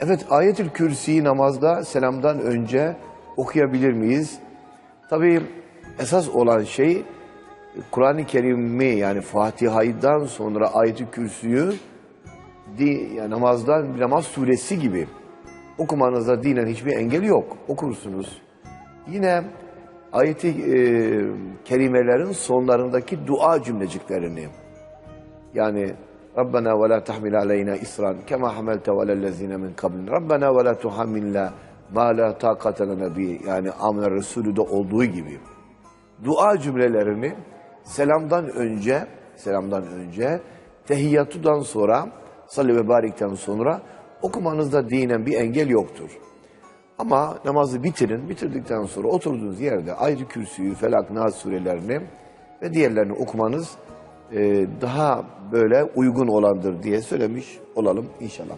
Evet, ayetül kürsiyi namazda selamdan önce okuyabilir miyiz? Tabii esas olan şey Kur'an-ı Kerim'i yani Fatiha'dan sonra ayetül kürsüyü di, yani namazdan bir namaz suresi gibi okumanızda dinen hiçbir engel yok. Okursunuz. Yine ayeti e, kerimelerin sonlarındaki dua cümleciklerini yani Rabbena ve la tahmil aleyna isran kema hamelte ve lellezine min kablin. Rabbena ve la tuhammilna ma la taqate lena bi. Yani Amr Resulü'de olduğu gibi. Dua cümlelerini selamdan önce, selamdan önce, tehiyyatudan sonra, salli ve barikten sonra okumanızda dinen bir engel yoktur. Ama namazı bitirin, bitirdikten sonra oturduğunuz yerde ayrı kürsüyü, Felak, Nas surelerini ve diğerlerini okumanız daha böyle uygun olandır diye söylemiş olalım inşallah.